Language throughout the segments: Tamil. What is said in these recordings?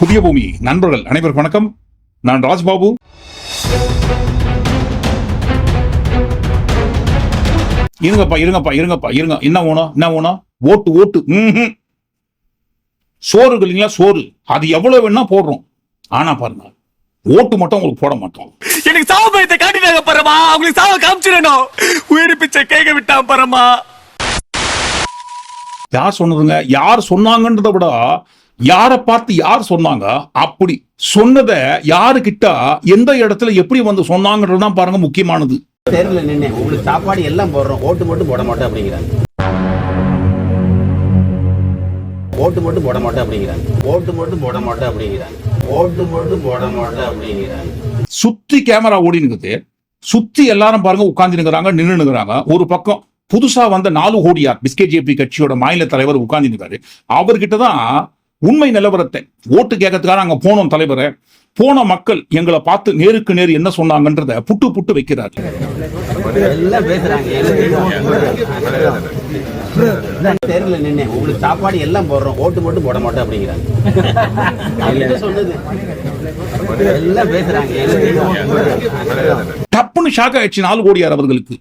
புதிய பூமி நண்பர்கள் அனைவருக்கும் வணக்கம். நான் ராஜ்பாபு. இருங்கப்பா இருங்கப்பா இருங்கப்பா இருங்க. என்ன வேணும் என்ன வேணும் ஓட்டு ஓட்டு. ம்ஹும். சோறு இல்லைங்களா சோறு. அது எவ்வளவு வேணா போடுறோம். ஆனா பாருங்க ஓட்டு மட்டும் உங்களுக்கு போட மாட்டோம். எனக்கு சாவு பயத்தை காட்டினாங்க பரமா. அவங்களுக்கு சாவ காமிச்சிடணும். உயிர் பிச்சை கேட்க விட்டான் பரமா. யார் சொன்னதுங்க? யார் சொன்னாங்கன்றதை விட யாரை பார்த்து யார் சொன்னாங்க? அப்படி சொன்னதை யாருக்கிட்ட எந்த இடத்துல எப்படி வந்து சொன்னாங்கன்றது தான் பாருங்க முக்கியமானது. தெருவில் நின்று உங்களுக்கு சாப்பாடு எல்லாம் போடுறோம் ஓட்டு மட்டும் போட மாட்டோம் அப்படிங்கிறாங்க. ஓட்டு மட்டும் போட மாட்டோம் அப்படிங்கிறாங்க. ஓட்டு மட்டும் போட மாட்டோம் அப்படிங்கிறாங்க. ஓட்டு மட்டும் போட மாட்டோம் அப்படிங்கிறாங்க. சுத்தி கேமரா ஓடி இருக்குது சுத்தி எல்லாரும் பாருங்க உட்கார்ந்து நிக்கிறாங்க நின்று நிக்கிறாங்க ஒரு பக்கம் புதுசா வந்த நாலு கோடியார் பிஸ்கெட் ஜேபி கட்சியோட மாநில தலைவர் உட்கார்ந்து நிற்காரு அவர்கிட்ட தான் உண்மை நிலவரத்தை ஓட்டு கேட்கறதுக்காக அங்க போனோம் தலைவரை. போன மக்கள் எங்களை பார்த்து நேருக்கு நேர் என்ன சொன்னாங்கன்றத புட்டு புட்டு வைக்கிறார். தெருவில் நின்று உங்களுக்கு சாப்பாடு எல்லாம் போடுறோம். ஓட்டு மட்டும் போட மாட்டோம் அப்படிங்கிறாங்க. சொன்னது எல்லாம் பேசுறாங்க டப்புன்னு ஷாக் ஆயிடுச்சு நாலு கோடியார் அவர்களுக்கு.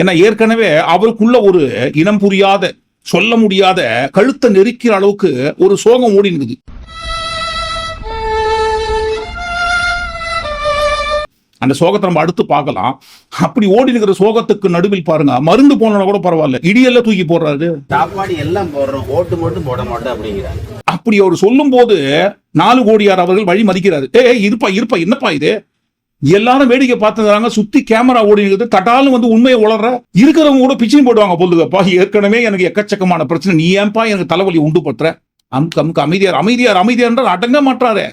ஏன்னா ஏற்கனவே அவருக்குள்ள ஒரு இனம் புரியாத சொல்ல முடியாத கழுத்தை நெரிக்கிற அளவுக்கு ஒரு சோகம் ஓடி இருக்குது அந்த சோகத்தை நம்ம அடுத்து பார்க்கலாம். அப்படி ஓடி இருக்கிற சோகத்துக்கு நடுவில் பாருங்க மருந்து போனா கூட பரவாயில்ல. இடியெல்லாம் தூக்கி போடுறாரு. சாப்பாடு எல்லாம் போடுறோம் ஓட்டு மட்டும் போட மாட்டோம் அப்படிங்கிறாங்க அப்படி அவர் சொல்லும் போது நாலு கோடியார் அவர்கள் வழி மதிக்கிறாரு. ஏ இருப்பா இருப்பா என்னப்பா இது? எல்லாரும் வேடிக்கை பார்த்துறாங்க சுத்தி கேமரா ஓடினது தட்டாலும் வந்து உண்மையை உளற இருக்கிறவங்க கூட பிச்சிங் போடுவாங்க பொழுதுப்பா ஏற்கனவே எனக்கு எக்கச்சக்கமான பிரச்சனை. நீ ஏன்பா எனக்கு தலைவலி உண்டு பண்ற அமுக்கு அமுக்கு அமைதியார் அமைதியார் அமைதியார் அடங்க மாட்டாரு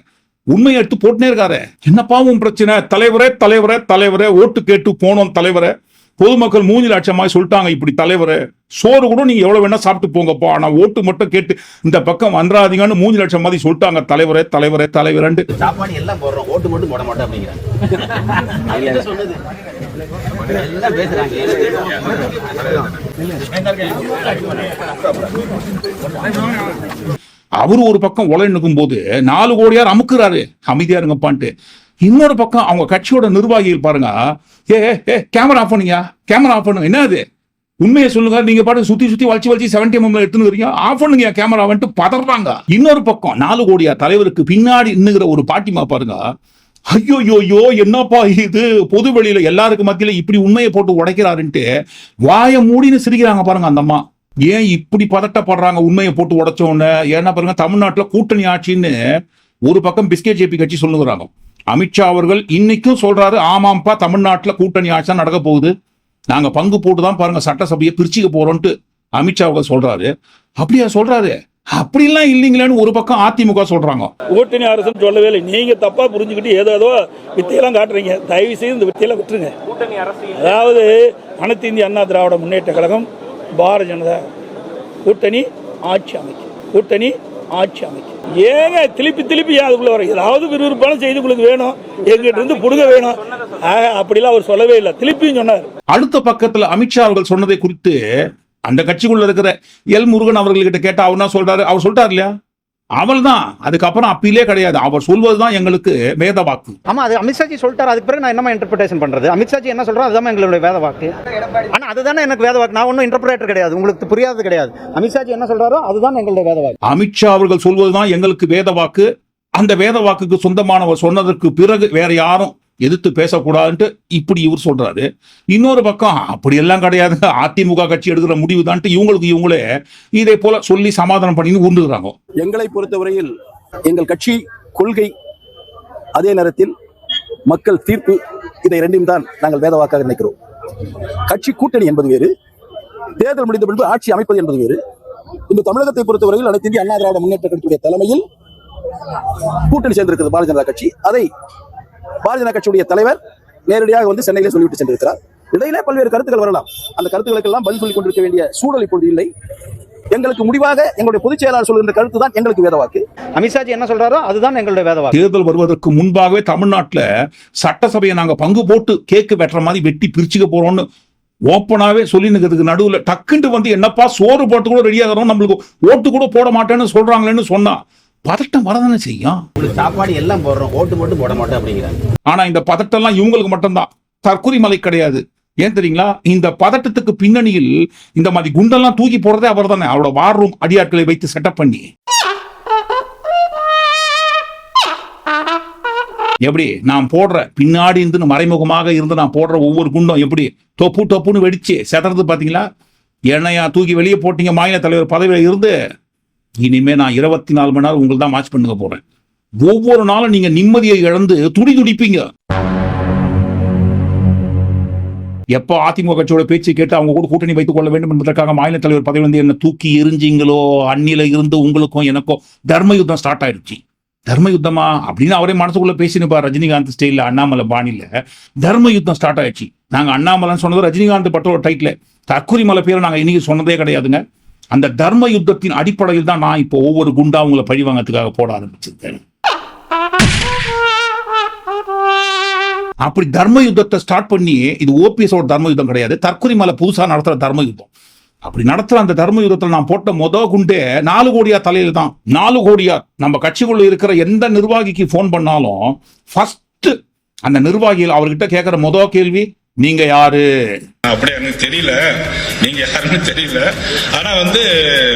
உண்மையை எடுத்து போட்டுனே இருக்காரு. என்னப்பா உன் பிரச்சனை? தலைவரே தலைவரே தலைவரே ஓட்டு கேட்டு போனோம் தலைவரே. பொதுமக்கள் மூஞ்சி லட்சமாய் சொல்லிட்டாங்க இப்படி தலைவரே. சோறு கூட நீங்க எவ்வளவு வேணா சாப்பிட்டு போங்கப்பா. ஆனா ஓட்டு மட்டும் கேட்டு இந்த பக்கம் வந்துடாதீங்கன்னு மூஞ்சி லட்சம் மாதிரி சொல்லிட்டாங்க. தலைவரே தலைவரே தலைவரேன்ட்டு. சாப்பாடு எல்லாம் போடுறோம். ஓட்டு மட்டும் போட மாட்டோம் அப்படிங்கிறாங்க. அவரு ஒரு பக்கம் உலை நிற்கும் போது நாலு கோடியார் அமுக்குறாரு. அமைதியா இருங்கப்பான்ட்டு. இன்னொரு பக்கம் அவங்க கட்சியோட நிர்வாகிகள் பாருங்க. ஏ ஏ, கேமரா ஆஃப் பண்ணுங்க. கேமரா ஆஃப் பண்ணுங்க. என்ன அது? உண்மையை சொல்லுங்க. நீங்க பாட்டு சுத்தி சுத்தி வளைச்சு வளைச்சு செவன்டி எம்எம்ல எடுத்துன்னு வரீங்க. ஆஃப் பண்ணுங்க. கேமரா வந்துட்டு பதறாங்க. இன்னொரு பக்கம் நாலு கோடியா தலைவருக்கு பின்னாடி இன்னுகிற ஒரு பாட்டிமா பாருங்க. ஐயோ யோ என்னப்பா இது? பொது வெளியில எல்லாருக்கு மத்தியில இப்படி உண்மையை போட்டு உடைக்கிறாருன்ட்டு வாயை மூடின்னு சிரிக்கிறாங்க பாருங்க அந்த அம்மா. ஏன் இப்படி பதட்டப்படுறாங்க உண்மையை போட்டு உடைச்சோன்னு ஏன்னா பாருங்க தமிழ்நாட்டில் கூட்டணி ஆட்சின்னு ஒரு பக்கம் பிஸ்கெட் ஜேபி கட்சி சொல்லுகிறாங்க. அமித்ஷா அவர்கள் இன்னைக்கும் சொல்றாரு ஆமாம்ப்பா தமிழ்நாட்டுல கூட்டணி ஆட்சி தான் நடக்க போகுது. நாங்க பங்கு போட்டு தான் பாருங்க சட்டசபையை பிரிச்சுக்க போறோம்ட்டு அமித்ஷா அவர்கள் சொல்றாரு. அப்படியா சொல்றாரு? அப்படிலாம் இல்லைங்களேன்னு ஒரு பக்கம் அதிமுக சொல்றாங்க. கூட்டணி அரசுன்னு சொல்லவே இல்லை. நீங்க தப்பா புரிஞ்சுக்கிட்டு ஏதோ ஏதோ வித்தையெல்லாம் காட்டுறீங்க. தயவு செய்து இந்த வித்தையெல்லாம் விட்டுருங்க. அதாவது அனைத்து இந்திய அண்ணா திராவிட முன்னேற்ற கழகம் பாரதிய ஜனதா கூட்டணி ஆட்சி அமைக்கும். கூட்டணி ஆட்சி அமைக்கும். ஏங்க திருப்பி திருப்பி அதுக்குள்ள வர ஏதாவது விறுவிறுப்பான செய்தி உங்களுக்கு வேணும். எங்கிட்ட இருந்து புடுங்க வேணும். அப்படிலாம் அவர் சொல்லவே இல்லை. திருப்பியும் சொன்னார். அடுத்த பக்கத்துல அமித்ஷா அவர்கள் சொன்னதை குறித்து அந்த கட்சிக்குள்ள இருக்கிற எல் முருகன் அவர்கள்கிட்ட கேட்டா அவர் என்ன சொல்றாரு? அவர் சொல்லிட்டார் இல்லையா? அவள் தான் அதுக்கப்புறம் அப்பீலே கிடையாது. அவர் சொல்வதுதான் எங்களுக்கு வேத வாக்கு ஆமா அது அமித்ஷாஜி சொல்லிட்டாரு. அதுக்கு பிறகு நான் என்னமா இன்டர்பிரேஷன் பண்றது? அமித்ஷாஜி என்ன சொல்றா அதுதான் எங்களுடைய வேத வாக்கு ஆனா அதுதானே எனக்கு வேத வாக்கு நான் ஒன்றும் இன்டர்பிரேட்டர் கிடையாது. உங்களுக்கு புரியாது கிடையாது. அமித்ஷாஜி என்ன சொல்றாரோ அதுதான் எங்களுடைய வேத வாக்கு அமித்ஷா அவர்கள் சொல்வதுதான் எங்களுக்கு வேத வாக்கு அந்த வேத வாக்குக்கு சொந்தமானவர் சொன்னதற்கு பிறகு வேற யாரும் எதிர்த்து பேசக்கூடாதுன்ட்டு இப்படி இவர் சொல்றாரு. இன்னொரு பக்கம் அப்படியெல்லாம் கிடையாது. அதிமுக கட்சி எடுக்கிற முடிவு தான்ட்டு இவங்களுக்கு இவங்களே இதே போல சொல்லி சமாதானம் பண்ணி உருண்டுகிறாங்க. எங்களை பொறுத்தவரையில் எங்கள் கட்சி கொள்கை அதே நேரத்தில் மக்கள் தீர்ப்பு இதை ரெண்டையும் தான் நாங்கள் வேதவாக்காக நினைக்கிறோம். கட்சி கூட்டணி என்பது வேறு தேர்தல் முடிந்த பின்பு ஆட்சி அமைப்பது என்பது வேறு. இந்த தமிழகத்தை பொறுத்தவரையில் அனைத்து இந்திய அண்ணா திராவிட முன்னேற்ற கட்சியுடைய தலைமையில் கூட்டணி சேர்ந்திருக்கிறது பாரதிய ஜனதா கட்சி. அதை பாரதிய ஜனதா கட்சியுடைய தலைவர் நேரடியாக வந்து சென்னையிலே சொல்லிவிட்டு சென்றிருக்கிறார். இடையிலே பல்வேறு கருத்துக்கள் வரலாம். அந்த கருத்துக்களுக்கெல்லாம் பதில் சொல்லிக் கொண்டிருக்க வேண்டிய சூழல் இப்பொழுது இல்லை. எங்களுக்கு முடிவாக எங்களுடைய பொதுச் செயலாளர் சொல்கின்ற கருத்து தான் எங்களுக்கு வேதவாக்கு. அமித்ஷாஜி என்ன சொல்றாரோ அதுதான் எங்களுடைய வேத வாக்கு தேர்தல் வருவதற்கு முன்பாகவே தமிழ்நாட்டுல சட்டசபையை நாங்க பங்கு போட்டு கேக்கு வெட்டுற மாதிரி வெட்டி பிரிச்சுக்க போறோம்னு ஓப்பனாவே சொல்லினுக்கிறதுக்கு நடுவுல டக்குன்ட்டு வந்து என்னப்பா சோறு போட்டு கூட ரெடியா தரோம் நம்மளுக்கு ஓட்டு கூட போட மாட்டேன்னு சொல்றாங்களேன்னு சொன்னா பதட்டம் வரதானே செய்யும்? சாப்பாடு எல்லாம் போடுறோம் ஓட்டு மட்டும் போட மாட்டோம் அப்படிங்கிறாங்க. ஆனா இந்த பதட்டம்லாம் இவங்களுக்கு மட்டும்தான். தற்கொலை மலை கிடையாது. ஏன் தெரியுங்களா? இந்த பதட்டத்துக்கு பின்னணியில் இந்த மாதிரி குண்டெல்லாம் தூக்கி போறதே அவர் தானே அவரோட வார் ரூம் அடியாட்களை வைத்து செட்டப் பண்ணி. எப்படி? நான் போடுற பின்னாடி இருந்து மறைமுகமாக இருந்து நான் போடுற ஒவ்வொரு குண்டும் எப்படி? தொப்பு தொப்புன்னு வெடிச்சு செதறது பாத்தீங்களா என்னையா தூக்கி வெளியே போட்டீங்க? மாநில தலைவர் பதவியில இருந்து இனிமே நான் இருபத்தி நாலு மணி நேரம் உங்களுக்கு தான் வாட்ச் பண்ணுங்க போறேன். ஒவ்வொரு நாளும் நீங்க நிம்மதியை இழந்து துடி துடிப்பீங்க. எப்போ அதிமுக கட்சியோட பேச்சு கேட்டு அவங்க கூட கூட்டணி வைத்துக் கொள்ள வேண்டும் என்பதற்காக மாநில தலைவர் பதவி வந்து என்ன தூக்கி எரிஞ்சிங்களோ அந்நில இருந்து உங்களுக்கும் எனக்கும் தர்ம யுத்தம் ஸ்டார்ட் ஆயிடுச்சு. தர்ம யுத்தமா? அப்படின்னு அவரே மனசுக்குள்ள பேசினுப்பா ரஜினிகாந்த் ஸ்டைல அண்ணாமலை பாணியில. தர்ம யுத்தம் ஸ்டார்ட் ஆயிடுச்சு. நாங்க அண்ணாமலைன்னு சொன்னது ரஜினிகாந்த் பட்டோட டைட்டில் தற்கொலை மலை பேரை நாங்க இன்னைக்கு சொன்னதே கிடையாதுங்க. அந்த தர்ம யுத்தத்தின் அடிப்படையில் தான் நான் இப்போ ஒவ்வொரு குண்டா உங்களை பழிவாங்கத்துக்காக போட ஆரம்பிச்சிருக்கேன். அப்படி தர்ம யுத்தத்தை ஸ்டார்ட் பண்ணி இது ஓபிஎஸோட தர்ம யுத்தம் கிடையாது. தற்கொலை மலை புதுசாக நடத்துற தர்ம யுத்தம். அப்படி நடத்துற அந்த தர்ம யுத்தத்தில் நான் போட்ட மொத குண்டே நாலு கோடியா தலையில் தான் நாலு கோடியா. நம்ம கட்சிக்குள்ள இருக்கிற எந்த நிர்வாகிக்கு ஃபோன் பண்ணாலும் ஃபர்ஸ்ட் அந்த நிர்வாகிகள் அவர்கிட்ட கேட்கிற மொத கேள்வி நீங்க யாரு? அப்படி எனக்கு தெரியல. நீங்க யாருன்னு தெரியல. ஆனா வந்து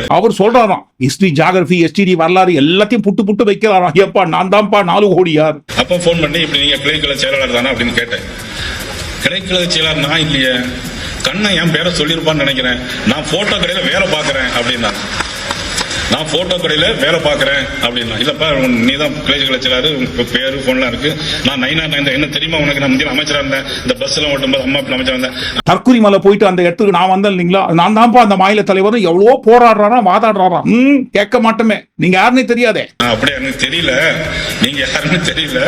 அவர் சொல்றாராம். ஹிஸ்டரி ஜாகிரபி எஸ்டிடி வரலாறு எல்லாத்தையும் புட்டு புட்டு வைக்கிறாராம். ஏப்பா நான் தான்ப்பா நாலு கோடியார் அப்ப ஃபோன் பண்ணி இப்படி நீங்க கிளைக்கழக செயலாளர் தானே அப்படின்னு கேட்டேன். கிளைக்கழக செயலாளர் நான் இல்லையே. கண்ணன் என் பேரை சொல்லியிருப்பான்னு நினைக்கிறேன். நான் போட்டோ கடையில வேலை பார்க்கறேன் அப்படின்னா. நான் போட்டோ கடையில வேலை பார்க்கறேன் அப்படின்னா. இல்லப்பா நீ தான் செயலாளர் உங்க பேரு போன்லாம் இருக்கு. நான் நைனா நைன் என்ன தெரியுமா உனக்கு? நான் முந்தின அமைச்சரா இருந்தேன். இந்த பஸ் எல்லாம் ஓட்டும்போது அம்மா அப்பா அமைச்சரா இருந்தேன். தற்கொலை மலை போயிட்டு அந்த இடத்துக்கு நான் வந்தேன் இல்லைங்களா? நான் தான்ப்பா அந்த மாநில தலைவர் எவ்வளவோ போராடுறாராம் வாதாடுறாராம் ம் கேட்க மாட்டோமே. நீங்க யாருன்னே தெரியாதே. நான் அப்படி எனக்கு தெரியல. நீங்க யாருன்னு தெரியல.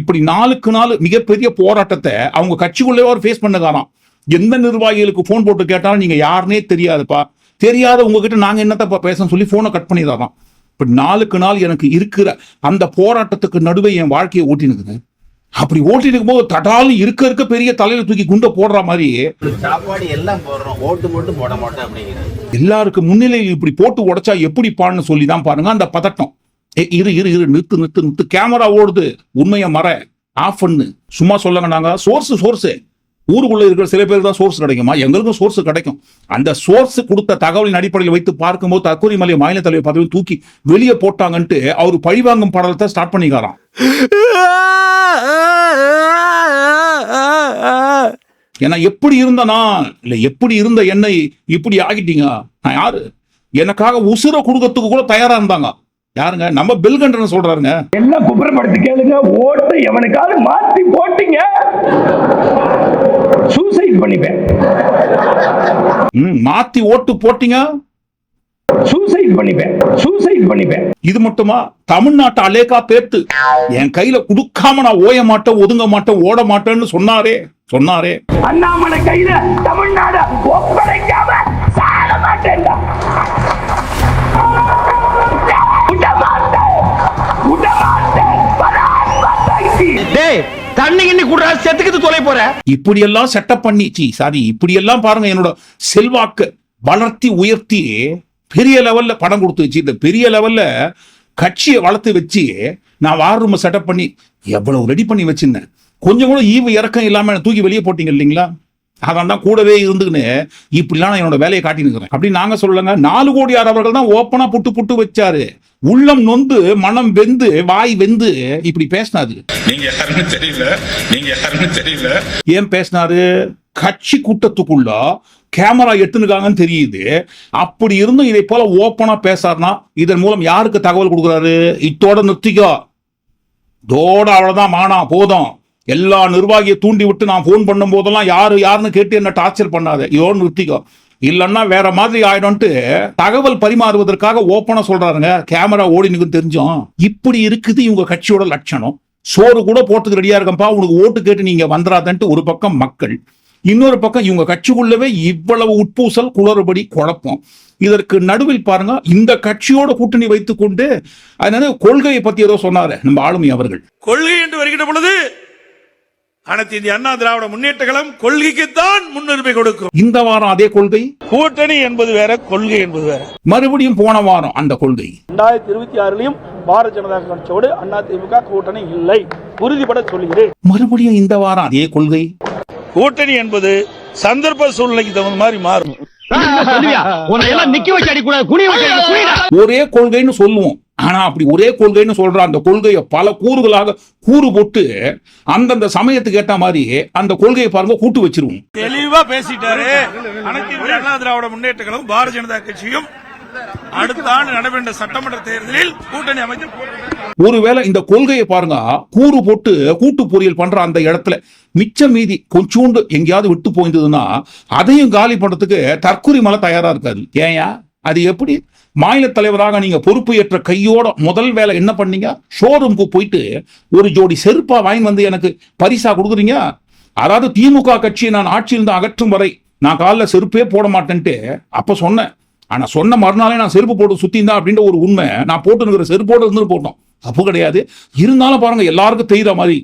இப்படி நாளுக்கு நாள் மிகப்பெரிய போராட்டத்தை அவங்க கட்சிக்குள்ளே ஃபேஸ் பண்ணுகாராம் எந்த நிர்வாகிகளுக்கு ஃபோன் போட்டு கேட்டாலும் நீங்க யாருன்னே தெரியாதுப்பா. தெரியாத உங்ககிட்ட நாங்க என்னத்தப்பா பேசணும் சொல்லி போனை கட் பண்ணிடுறாராம் இப்படி நாளுக்கு நாள் எனக்கு இருக்கிற அந்த போராட்டத்துக்கு நடுவே என் வாழ்க்கையை ஓட்டினுக்குது. அப்படி ஓட்டினுக்கும் போது தடாலும் இருக்க இருக்க பெரிய தலையில தூக்கி குண்டை போடுற மாதிரி சாப்பாடு எல்லாம் போடுறோம். ஓட்டு மட்டும் போட மாட்டோம் எல்லாருக்கு முன்னிலையில் இப்படி போட்டு உடைச்சா எப்படி பான்னு சொல்லி தான் பாருங்க. அந்த பதட்டம். இரு இரு இரு நிறுத்து நிறுத்து நிறுத்து. கேமரா ஓடுது. உண்மையை மற. ஆஃப் பண்ணு. சும்மா சொல்லுங்க நாங்க. சோர்ஸ் சோர்ஸ் ஊருக்குள்ள இருக்கிற சில பேர் தான் சோர்ஸ் கிடைக்குமா? எங்களுக்கும் சோர்ஸ் கிடைக்கும். அந்த சோர்ஸ் கொடுத்த தகவலின் அடிப்படையில் வைத்து பார்க்கும்போது தற்கொலை மலை மாநில தலைவர் பதவி தூக்கி வெளியே போட்டாங்கன்ட்டு அவர் பழிவாங்கும் படலத்தை ஸ்டார்ட் பண்ணிக்காராம். ஏன்னா எப்படி இருந்த நான்? இல்ல எப்படி இருந்த என்னை இப்படி ஆகிட்டீங்க நான் யாரு? எனக்காக உசுர கொடுக்கறதுக்கு கூட தயாரா இருந்தாங்க. யாருங்க? நம்ம பில்கண்டன் சொல்றாருங்க. எல்லாம் குப்புறப்படுத்தி கேளுங்க? ஓட்டு எவனுக்காவது மாத்தி போட்டீங்க. சூசைட் பண்ணிப்பேன். ம், மாத்தி ஓட்டு போட்டீங்க? சூசைட் பண்ணிப்பேன். சூசைட் பண்ணிப்பேன். இது மட்டுமா? தமிழ்நாட்டு அலேக்கா பேத்து. என் கையில குடுக்காம நான் ஓய மாட்டேன் ஒதுங்க மாட்டேன் ஓட மாட்டேன்னு சொன்னாரே சொன்னாரே. அண்ணாமலை கையில தமிழ்நாடு ஒப்படைக்காம சாட மாட்டேன்டா. டேய் தண்ணி கிண்ணி குடுறா செத்துக்கிட்டு தொலை போற. செட்டப் பண்ணி சி சாரி இப்படியெல்லாம் பாருங்க என்னோட செல்வாக்கு வளர்த்தி உயர்த்தி பெரிய லெவல்ல படம் கொடுத்து வச்சு இந்த பெரிய லெவல்ல கட்சியை வளர்த்து வச்சு நான் வார் ரூம் செட்டப் பண்ணி எவ்வளவு ரெடி பண்ணி வச்சிருந்தேன். கொஞ்சம் கூட ஈவு இறக்கம் இல்லாம தூக்கி வெளியே போட்டீங்க இல்லைங்களா? அதான் தான் கூடவே இருந்துக்கின்னு இப்படிலாம் நான் என்னோட வேலையை காட்டினுக்கிறேன் அப்படி நாங்க சொல்லலங்க நாலு கோடியார் அவர்கள் தான் ஓப்பனா புட்டு புட்டு வச்சாரு. உள்ளம் நொந்து மனம் வெந்து வாய் வெந்து இப்படி பேசினாரு. நீங்க யாருன்னு தெரியல நீங்க யாருன்னு தெரியல. ஏன் பேசினாரு? கட்சி கூட்டத்துக்குள்ள கேமரா எடுத்துனுக்காங்கன்னு தெரியுது. அப்படி இருந்தும் இதை போல ஓப்பனா பேசாருன்னா இதன் மூலம் யாருக்கு தகவல் கொடுக்குறாரு? இத்தோட நிறுத்திக்கோ. தோட அவ்வளவுதான் மானா போதும். எல்லா நிர்வாகியை தூண்டி விட்டு நான் ஃபோன் பண்ணும் போதெல்லாம் யாரு யாருன்னு கேட்டு என்ன டார்ச்சர் பண்ணாத. இதோ நிறுத்திக்கோ. இல்லைன்னா வேற மாதிரி ஆயிடும்ட்டு தகவல் பரிமாறுவதற்காக ஓப்பனா சொல்றாருங்க. கேமரா ஓடினுக்கு தெரிஞ்சோம். இப்படி இருக்குது இவங்க கட்சியோட லட்சணம். சோறு கூட போட்டுக்கு ரெடியா இருக்கம்பா உனக்கு ஓட்டு கேட்டு நீங்க வந்துடாதன்ட்டு ஒரு பக்கம் மக்கள். இன்னொரு பக்கம் இவங்க கட்சிக்குள்ளவே இவ்வளவு உட்பூசல் குளறுபடி குழப்பம். இதற்கு நடுவில் பாருங்க இந்த கட்சியோட கூட்டணி வைத்துக் கொண்டு அதனால கொள்கையை பத்தி ஏதோ சொன்னாரு நம்ம ஆளுமை அவர்கள். கொள்கை என்று வருகின்ற பொழுது அனைத்து இந்திய அண்ணா திராவிட முன்னேற்ற கழகம் கொள்கைக்குத்தான் முன்னுரிமை கொடுக்கும். இந்த வாரம் அதே கொள்கை? கூட்டணி என்பது வேற கொள்கை என்பது வேற. மறுபடியும் போன வாரம் அந்த கொள்கை. ரெண்டாயிரத்தி இருபத்தி ஆறுலயும் பாரதிய ஜனதா கட்சியோடு அண்ணா திமுக கூட்டணி இல்லை. உறுதிபட சொல்கிறேன் மறுபடியும் இந்த வாரம் அதே கொள்கை? கூட்டணி என்பது சந்தர்ப்ப சூழ்நிலைக்கு தகுந்த மாதிரி மாறும். ஒரே கொள்கைன்னு சொல்லுவோம். ஆனா அப்படி ஒரே கொள்கைன்னு சொல்ற அந்த கொள்கையை பல கூறுகளாக கூறு போட்டு அந்தந்த சமயத்துக்கு ஏத்த மாதிரி அந்த கொள்கையை பாருங்க கூட்டு வச்சிருவோம். தெளிவா பேசிட்டாரு. அனைத்து திராவிட முன்னேற்ற கழகம் பாரதிய ஜனதா கட்சியும் அடுத்த ஆண்டு நடைபெற்ற சட்டமன்ற தேர்தலில் கூட்டணி அமைத்து ஒருவேளை இந்த கொள்கையை பாருங்க கூறு போட்டு கூட்டு பொரியல் பண்ற அந்த இடத்துல மிச்ச மீதி கொஞ்சோண்டு எங்கேயாவது விட்டு போயிருந்ததுன்னா அதையும் காலி பண்றதுக்கு தற்கொலை மலை தயாரா இருக்காது. ஏயா அது எப்படி? மாநில தலைவராக நீங்க பொறுப்பு ஏற்ற கையோட முதல் வேலை என்ன பண்ணீங்க? ஷோரூம்க்கு போயிட்டு ஒரு ஜோடி செருப்பா வாங்கி வந்து எனக்கு பரிசா கொடுக்குறீங்க? அதாவது திமுக கட்சியை நான் ஆட்சியிலிருந்து அகற்றும் வரை நான் காலைல செருப்பே போட மாட்டேன்ட்டு அப்ப சொன்னேன். ஆனால் சொன்ன மறுநாளே நான் செருப்பு போட்டு சுத்திந்தா அப்படின்ற ஒரு உண்மை நான் போட்டு செருப்போடு இருந்து போட்டோம். தப்பு கிடையாது. இருந்தாலும் பாருங்க எல்லாருக்கும் தெரியுற மாதிரி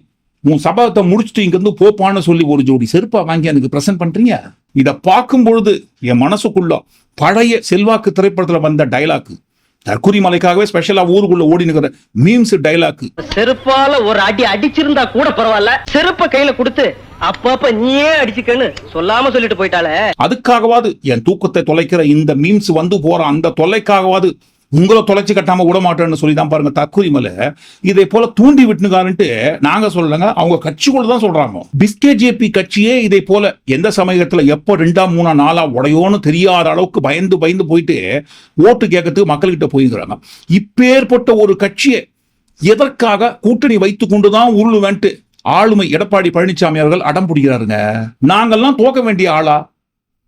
உன் சபகத்தை முடிச்சுட்டு இங்கேருந்து போப்பான்னு சொல்லி ஒரு ஜோடி செருப்பா வாங்கி எனக்கு ப்ரெசென்ட் பண்றீங்க? இதை பார்க்கும் பொழுது என் மனசுக்குள்ள பழைய செல்வாக்கு திரைப்படத்தில் வந்த டைலாக்கு தற்குறி மலைக்காகவே ஸ்பெஷலா ஊருக்குள்ள ஓடி நிக்கிற மீம்ஸ் டைலாக் செருப்பால ஒரு அடி அடிச்சிருந்தா கூட பரவாயில்ல. செருப்ப கையில கொடுத்து அப்பப்ப நீயே அடிச்சுக்கன்னு சொல்லாம சொல்லிட்டு போயிட்டாளே. அதுக்காகவாது என் தூக்கத்தை தொலைக்கிற இந்த மீம்ஸ் வந்து போற அந்த தொல்லைக்காகவாது உங்களை தொலைச்சி கட்டாம விட மாட்டேன்னு சொல்லி தான் பாருங்க தற்கொலை இதை போல தூண்டி விட்டுனுக்காருன்ட்டு நாங்க சொல்லலங்க அவங்க கட்சிக்குள்ள தான் சொல்றாங்க. பிஸ்கே ஜேபி கட்சியே இதை போல எந்த சமயத்துல எப்ப ரெண்டா மூணா நாளா உடையோன்னு தெரியாத அளவுக்கு பயந்து பயந்து போயிட்டு ஓட்டு கேட்கறதுக்கு மக்கள்கிட்ட போயிருக்கிறாங்க. இப்பேற்பட்ட ஒரு கட்சியை எதற்காக கூட்டணி வைத்து கொண்டுதான் உருளுவேன்ட்டு ஆளுமை எடப்பாடி பழனிசாமி அவர்கள் அடம் பிடிக்கிறாருங்க? நாங்கெல்லாம் தோக்க வேண்டிய ஆளா?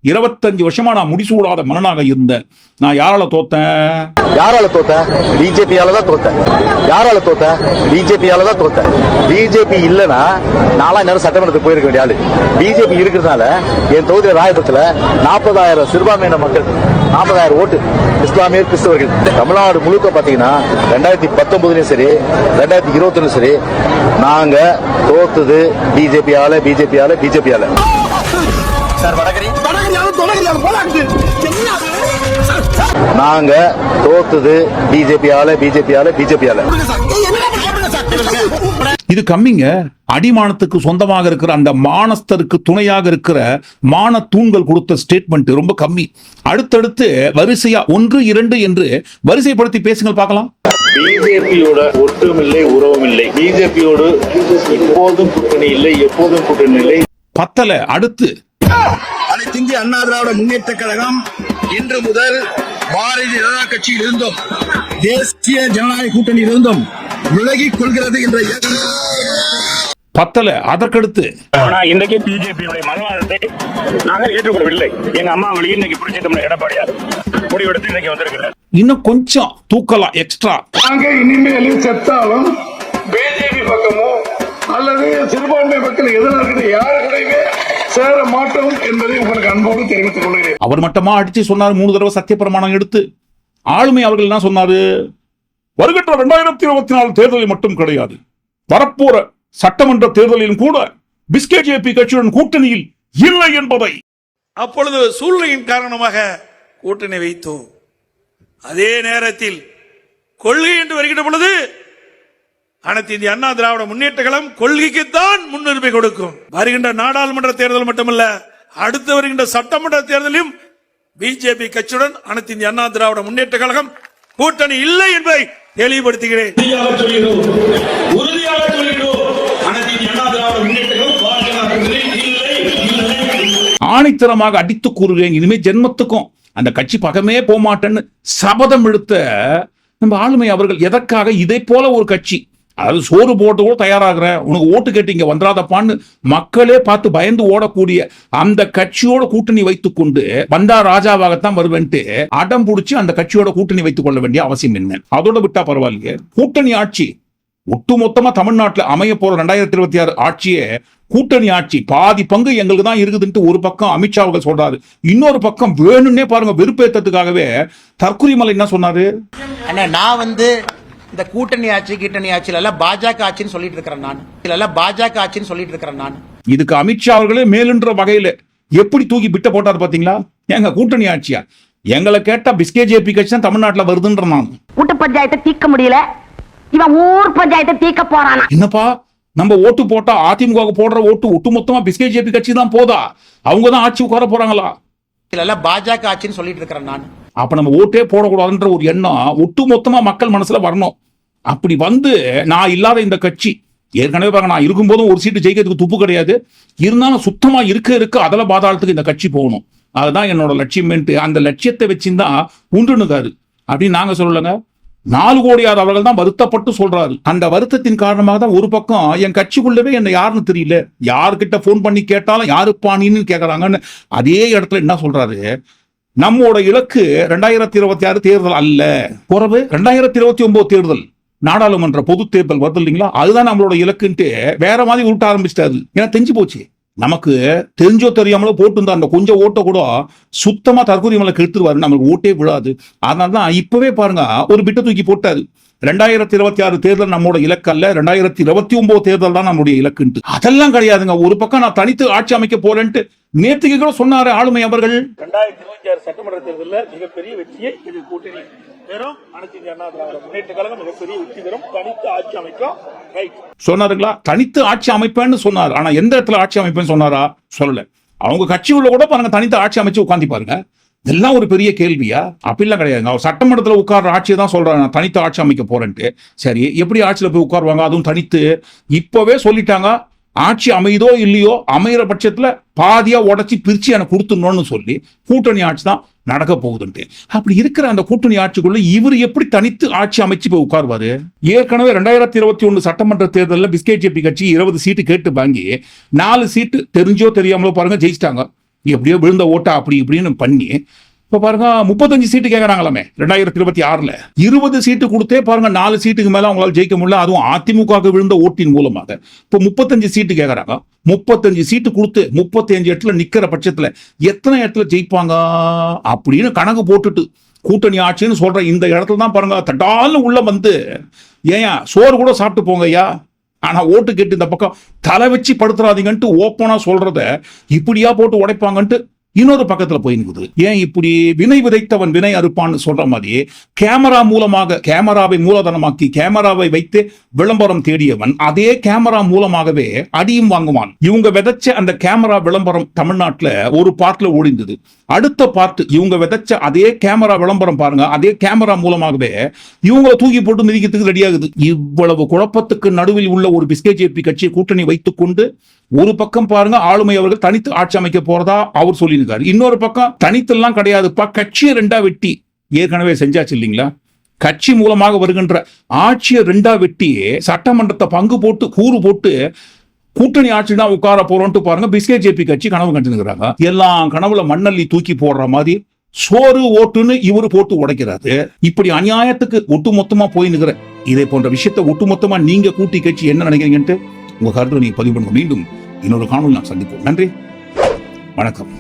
இருபத்தஞ்சு வருஷமா நான் முடிசூடாத மன்னனாக இருந்தேன் நான் யாரால தோத்தேன்? யாரால தோத்த பிஜேபியால தான் தோத்த யாரால தோத்த பிஜேபியால தான் தோத்த பிஜேபி இல்லனா நாலா நேரம் சட்டமன்றத்துக்கு போயிருக்க வேண்டிய ஆளு. பிஜேபி இருக்கிறதுனால என் தொகுதி ராயபுரத்துல நாற்பதாயிரம் சிறுபான்மையின மக்கள் நாற்பதாயிரம் ஓட்டு இஸ்லாமியர் கிறிஸ்தவர்கள். தமிழ்நாடு முழுக்க பாத்தீங்கன்னா ரெண்டாயிரத்தி பத்தொன்பதுலயும் சரி ரெண்டாயிரத்தி இருபத்தி சரி நாங்க தோத்தது பிஜேபியால பிஜேபியால பிஜேபியால. நாங்க தோத்தது பிஜேபியால பிஜேபியால பிஜேபியால இது கம்மிங்க. அடிமானத்துக்கு சொந்தமாக இருக்கிற அந்த மானஸ்தருக்கு துணையாக இருக்கிற மான தூண்கள் கொடுத்த ஸ்டேட்மெண்ட் ரொம்ப கம்மி. அடுத்தடுத்து வரிசையா ஒன்று இரண்டு என்று வரிசைப்படுத்தி பேசுங்கள் பார்க்கலாம். பிஜேபியோட ஒற்றுமில்லை உறவுமில்லை. பிஜேபியோடு இப்போதும் கூட்டணி இல்லை எப்போதும் கூட்டணி இல்லை. பத்தல அடுத்து. இந்திய அண்ணா திராவிட முன்னேற்ற கழகம் இன்று முதல் பாரதிய ஜனதா கட்சியில் இருந்தும் தேசிய ஜனநாயக கூட்டணியில் இருந்தும் விலகிக் கொள்கிறது என்ற பத்தல அதற்கடுத்து. இன்றைக்கு பிஜேபியுடைய மதவாதத்தை நாங்கள் ஏற்றுக்கொள்ளவில்லை. எங்க அம்மா வழி இன்னைக்கு பிடிச்சிட்டோம் எடப்பாடியார் முடிவெடுத்து இன்னைக்கு வந்திருக்கிறார். இன்னும் கொஞ்சம் தூக்கலாம் எக்ஸ்ட்ரா நாங்க இனிமேல் செத்தாலும் பிஜேபி பக்கமோ அல்லது சிறுபான்மை மக்கள் எதிராக யாரு கூடயுமே சேர மாட்டோம் என்பதை உங்களுக்கு அன்போடு தெரிவித்துக் கொள்கிறேன். அவர் மட்டமா அடிச்சு சொன்னார் மூணு தடவை சத்திய பிரமாணம் எடுத்து. ஆளுமை அவர்கள் என்ன சொன்னாரு? வருகின்ற ரெண்டாயிரத்தி இருபத்தி நாலு தேர்தலில் மட்டும் கிடையாது. வரப்போற சட்டமன்ற தேர்தலிலும் கூட பிஸ்கே ஜேபி கட்சியுடன் கூட்டணியில் இல்லை என்பதை. அப்பொழுது சூழ்நிலையின் காரணமாக கூட்டணி வைத்தோம். அதே நேரத்தில் கொள்கை என்று வருகின்ற பொழுது அனைத்து இந்திய அண்ணா திராவிட முன்னேற்ற கழகம் கொள்கைக்குத்தான் முன்னுரிமை கொடுக்கும். வருகின்ற நாடாளுமன்ற தேர்தல் மட்டுமல்ல அடுத்து வருகின்ற சட்டமன்ற தேர்தலிலும் பிஜேபி கட்சியுடன் அனைத்து இந்திய அண்ணா திராவிட முன்னேற்ற கழகம் கூட்டணி இல்லை என்பதை தெளிவுபடுத்துகிறேன். ஆணித்தரமாக அடித்து கூறுகிறேன் இனிமே ஜென்மத்துக்கும். அந்த கட்சி பக்கமே போக மாட்டேன்னு சபதம் எடுத்த நம்ம ஆளுமை அவர்கள் எதற்காக இதை போல ஒரு கட்சி அதாவது சோறு போட்டு கூட தயாராகிறேன். உனக்கு ஓட்டு கேட்டு இங்கே வந்துடாதப்பான்னு மக்களே பார்த்து பயந்து ஓடக்கூடிய அந்த கட்சியோட கூட்டணி வைத்துக் கொண்டு வந்தா ராஜாவாகத்தான் வருவேன்ட்டு அடம் பிடிச்சி அந்த கட்சியோட கூட்டணி வைத்துக் கொள்ள வேண்டிய அவசியம் என்ன? அதோட விட்டா பரவாயில்லையே. கூட்டணி ஆட்சி ஒட்டுமொத்தமா தமிழ்நாட்டில் அமைய போற ரெண்டாயிரத்தி இருபத்தி ஆறு ஆட்சியே கூட்டணி ஆட்சி. பாதி பங்கு எங்களுக்கு தான் இருக்குதுன்ட்டு ஒரு பக்கம் அமித்ஷா அவர்கள் சொல்றாரு. இன்னொரு பக்கம் வேணும்னே பாருங்க வெறுப்பேற்றத்துக்காகவே தற்குறிமலை என்ன சொன்னாரு? நான் வந்து இந்த கூட்டணி ஆட்சி கீட்டணி ஆட்சியில எல்லாம் பாஜக ஆட்சின்னு சொல்லிட்டு இருக்கிறேன் நான். இதுல பாஜக ஆட்சின்னு சொல்லிட்டு இருக்கிறேன் நான். இதுக்கு அமித்ஷா அவர்களே மேலுன்ற வகையில எப்படி தூக்கி பிட்ட போட்டார் பாத்தீங்களா? எங்க கூட்டணி ஆட்சியா? எங்களை கேட்டா பிஸ்கே ஜேபி கட்சி தான் தமிழ்நாட்டுல வருதுன்ற நான் கூட்ட பஞ்சாயத்தை தீர்க்க முடியல. இவன் ஊர் பஞ்சாயத்தை தீர்க்க போறானா? என்னப்பா? நம்ம ஓட்டு போட்டா அதிமுக போடுற ஓட்டு ஒட்டுமொத்தமா பிஸ்கே ஜேபி கட்சி தான் போதா? அவங்க தான் ஆட்சி உட்கார போறாங்களா? இதுல எல்லாம் பாஜக ஆட்சின்னு சொல்லிட்டு இருக்கிறேன் நான். அப்ப நம்ம ஓட்டே போடக்கூடாதுன்ற ஒரு எண்ணம் ஒட்டுமொத்தமா மக்கள் மனசுல வரணும். அப்படி வந்து நான் இல்லாத இந்த கட்சி ஏற்கனவே பாருங்க நான் இருக்கும்போதும் ஒரு சீட்டு ஜெயிக்கிறதுக்கு துப்பு கிடையாது. இருந்தாலும் சுத்தமா இருக்க இருக்க அதில் பாதாளத்துக்கு இந்த கட்சி போகணும். அதுதான் என்னோட லட்சியம்ன்ட்டு அந்த லட்சியத்தை வச்சுதான் உண்டுனுக்காரு அப்படின்னு நாங்க சொல்லலைங்க. நாலு கோடியார் அவர்கள் தான் வருத்தப்பட்டு சொல்றாரு. அந்த வருத்தத்தின் காரணமாக தான் ஒரு பக்கம் என் கட்சிக்குள்ளவே என்ன யாருன்னு தெரியல. யாருக்கிட்ட ஃபோன் பண்ணி கேட்டாலும் யாருப்பானின்னு கேட்குறாங்கன்னு அதே இடத்துல என்ன சொல்றாரு? நம்மோட இலக்கு ரெண்டாயிரத்தி இருபத்தி ஆறு தேர்தல் அல்ல. குறவு ரெண்டாயிரத்தி இருபத்தி ஒன்பது தேர்தல். நாடாளுமன்ற பொது தேர்தல் வருது இல்லைங்களா? அதுதான் நம்மளோட இலக்குன்ட்டு வேற மாதிரி உருட்ட ஆரம்பிச்சிட்டாரு. ஏன்னா தெரிஞ்சு போச்சு. நமக்கு தெரிஞ்சோ தெரியாமலோ போட்டுருந்தா அந்த கொஞ்சம் ஓட்டை கூட சுத்தமா தற்கொலை மேல கெடுத்துருவாரு. நம்மளுக்கு ஓட்டே விழாது. அதனால தான் இப்பவே பாருங்க ஒரு பிட்ட தூக்கி போட்டாரு. ரெண்டாயிரத்தி இருபத்தி ஆறு தேர்தல் நம்மளோட இலக்கு அல்ல ரெண்டாயிரத்தி இருபத்தி ஒன்பது தேர்தல் தான் நம்மளுடைய இலக்குன்ட்டு. அதெல்லாம் கிடையாதுங்க. ஒரு பக்கம் நான் தனித்து ஆட்சி அமைக்க போறேன்ட்டு நேற்றுக்கு கூட சொன்னாரு ஆளுமை அவர்கள். ரெண்டாயிரத்தி இருபத்தி ஆறு சட்டமன்ற தேர்தலில் மிகப்பெரிய வெற்றியை இது கூட்டணி பெறும் அனைத்து இந்திய அண்ணா திராவிட முன்னேற்ற கழகம் மிகப்பெரிய வெற்றி பெறும் தனித்து ஆட்சி அமைக்கும் ரைட் சொன்னாருங்களா? தனித்து ஆட்சி அமைப்பேன்னு சொன்னார். ஆனா எந்த இடத்துல ஆட்சி அமைப்பேன்னு சொன்னாரா? சொல்லல. அவங்க கட்சிக்குள்ள கூட பாருங்க தனித்து ஆட்சி அமைச்சு உட்காந்து பாருங்க. இதெல்லாம் ஒரு பெரிய கேள்வியா? அப்படிலாம் கிடையாதுங்க. அவர் சட்டமன்றத்தில் உட்கார்ற ஆட்சியை தான் சொல்றாரு. நான் தனித்து ஆட்சி அமைக்க போறேன்ட்டு. சரி எப்படி ஆட்சியில் போய் உட்காருவாங்க? அதுவும் தனித்து. இப்போவே சொல்லிட்டாங்க ஆட்சி அமையுதோ இல்லையோ அமைகிற பட்சத்துல பாதியா உடைச்சி பிரிச்சு எனக்கு கொடுத்துடணும்னு சொல்லி கூட்டணி ஆட்சி தான் நடக்க போகுதுன்ட்டு அப்படி இருக்கிற அந்த கூட்டணி ஆட்சிக்குள்ள இவர் எப்படி தனித்து ஆட்சி அமைச்சு போய் உட்காருவாரு? ஏற்கனவே ரெண்டாயிரத்தி இருபத்தி ஒண்ணு சட்டமன்ற தேர்தலில் பிஸ்கெட் ஜேபி கட்சி இருபது சீட்டு கேட்டு வாங்கி நாலு சீட்டு தெரிஞ்சோ தெரியாமலோ பாருங்க ஜெயிச்சிட்டாங்க. எப்படியோ விழுந்த ஓட்டா அப்படி இப்படின்னு பண்ணி இப்போ பாருங்க முப்பத்தஞ்சு சீட்டு கேக்குறாங்களாமே ரெண்டாயிரத்தி இருபத்தி ஆறுல இருபது சீட்டு கொடுத்தே பாருங்க நாலு சீட்டுக்கு மேல அவங்களால ஜெயிக்க முடியல. அதுவும் அதிமுக விழுந்த ஓட்டின் மூலமாக. இப்போ முப்பத்தஞ்சு சீட்டு கேட்கறாங்க முப்பத்தஞ்சு சீட்டு கொடுத்து முப்பத்தஞ்சு இடத்துல நிக்கிற பட்சத்துல எத்தனை இடத்துல ஜெயிப்பாங்க? அப்படின்னு கணக்கு போட்டுட்டு கூட்டணி ஆட்சின்னு சொல்ற இந்த இடத்துல தான் பாருங்க தட்டாலும் உள்ள வந்து ஏன் சோறு கூட சாப்பிட்டு போங்க ஐயா. ஆனா ஓட்டு கேட்டு இந்த பக்கம் தலை வச்சு படுத்துறாதீங்கன்ட்டு ஓப்பனா சொல்றத இப்படியா போட்டு உடைப்பாங்கன்ட்டு இன்னொரு பக்கத்துல போய் ஏன் இப்படி வினை விதைத்தவன் வினை அறுப்பான்னு சொல்ற மாதிரி கேமரா மூலமாக கேமராவை மூலதனமாக்கி கேமராவை வைத்து விளம்பரம் தேடியவன் அதே கேமரா மூலமாகவே அடியும் வாங்குவான். இவங்க விதைச்ச அந்த கேமரா விளம்பரம் தமிழ்நாட்டுல ஒரு பார்ட்ல ஓடிந்தது அடுத்த பார்ட் இவங்க விதைச்ச அதே கேமரா விளம்பரம் பாருங்க அதே கேமரா மூலமாகவே இவங்களை தூக்கி போட்டு மிதிக்கிறதுக்கு ரெடியாகுது இவ்வளவு குழப்பத்துக்கு நடுவில் உள்ள ஒரு பிஸ்கே ஜேபி கட்சியை கூட்டணி வைத்துக் கொண்டு ஒரு பக்கம் பாருங்க ஆளுமை அவர்கள் தனித்து ஆட்சி அமைக்க போறதா அவர் சொல்லியிருக்காரு. இன்னொரு பக்கம் தனித்தெல்லாம் கிடையாதுப்பா கட்சியை ரெண்டா வெட்டி. ஏற்கனவே செஞ்சாச்சு இல்லைங்களா? கட்சி மூலமாக வருகின்ற ஆட்சியை ரெண்டா வெட்டி சட்டமன்றத்தை பங்கு போட்டு கூறு போட்டு கூட்டணி ஆட்சி தான் உட்கார போறோம்ட்டு பாருங்க. பிஸ்கே ஜேபி கட்சி கனவு கண்டுங்கிறாங்க எல்லாம் கனவுல மண்ணள்ளி தூக்கி போடுற மாதிரி சோறு ஓட்டுன்னு இவரு போட்டு உடைக்கிறாரு. இப்படி அநியாயத்துக்கு ஒட்டுமொத்தமா போய் நிக்கிற இதே போன்ற விஷயத்தை ஒட்டுமொத்தமா நீங்க கூட்டி கட்சி என்ன நினைக்கிறீங்கன்ட்டு உங்க கருத்தை நீங்க பதிவு பண்ணுங்க. மீண்டும் இன்னொரு காணொலி நான் சந்திப்போம். நன்றி. வணக்கம்.